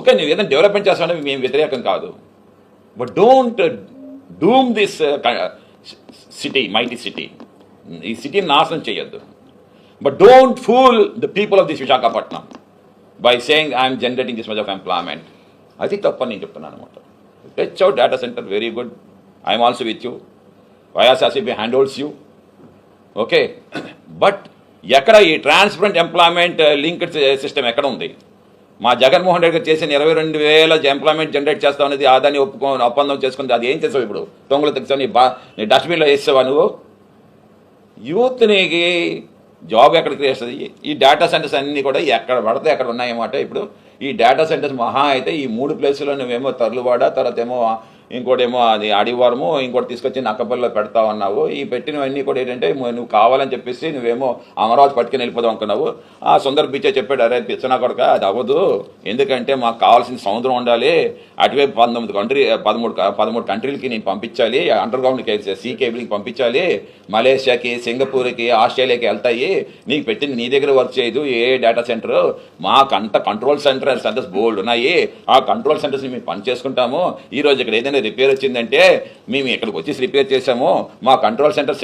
Okay నువ్వు ఏదైనా development చేస్తామని మేము వ్యతిరేకం కాదు. But don't doom this city mighty city ఈ సిటీని నాశనం చేయొద్దు. But don't fool the people of this Visakhapatnam by saying I'm generating this much of employment అది తప్పని నేను చెప్తున్నాను అనమాట touch out data centre very good I'm also with you YSRCP hand holds you okay but ఎక్కడ ఈ transparent employment linked system ఎక్కడ ఉంది? మా జగన్మోహన్ రెడ్డి గారు చేసిన ఇరవై రెండు వేల ఎంప్లాయ్మెంట్ జనరేట్ చేస్తావు అనేది ఆదాన్ని ఒప్పుకో ఒప్పందం చేసుకుంది అది ఏం చేసావు ఇప్పుడు? తొంగులు తెచ్చావు నీ బా నీ డస్ట్బిన్లో వేసావా నువ్వు? యూత్నికి జాబ్ ఎక్కడ చేస్తుంది? ఈ డేటా సెంటర్స్ అన్నీ కూడా ఎక్కడ పడితే ఎక్కడ ఉన్నాయన్నమాట ఇప్పుడు. ఈ డేటా సెంటర్స్ మహా అయితే ఈ మూడు ప్లేసుల్లో నువ్వేమో తరులువాడ తర్వాత ఏమో ఇంకోటేమో అది అడివారము ఇంకోటి తీసుకొచ్చి నక్కపల్లిలో పెడతా ఉన్నావు. ఈ పెట్టినవన్నీ కూడా ఏంటంటే నువ్వు కావాలని చెప్పేసి నువ్వేమో అమరావతి పట్టుకుని వెళ్ళిపోదాం అనుకున్నావు. ఆ సుందర్ బీచే చెప్పాడు అరే పిచ్చనా కొడక అది అవ్వదు. ఎందుకంటే మాకు కావాల్సిన సముద్రం ఉండాలి. అటువైపు పంతొమ్మిది కంట్రీ పదమూడు పదమూడు కంట్రీలకి నేను పంపించాలి. అండర్ గ్రౌండ్ సీ కేబుల్కి పంపించాలి. మలేషియాకి సింగపూర్కి ఆస్ట్రేలియాకి వెళ్తాయి. నీకు పెట్టింది నీ దగ్గర వర్క్ చేయదు. ఏ డేటా సెంటర్? మాకంత కంట్రోల్ సెంటర్ సెంటర్స్ బోల్డ్ ఉన్నాయి. ఆ కంట్రోల్ సెంటర్స్ మేము పని చేసుకుంటాము ఈ రోజు ఇక్కడ ఏదైనా రిపేర్ వచ్చిందంటే మేము ఇక్కడికి వచ్చేసి రిపేర్ చేసాము మా కంట్రోల్ సెంటర్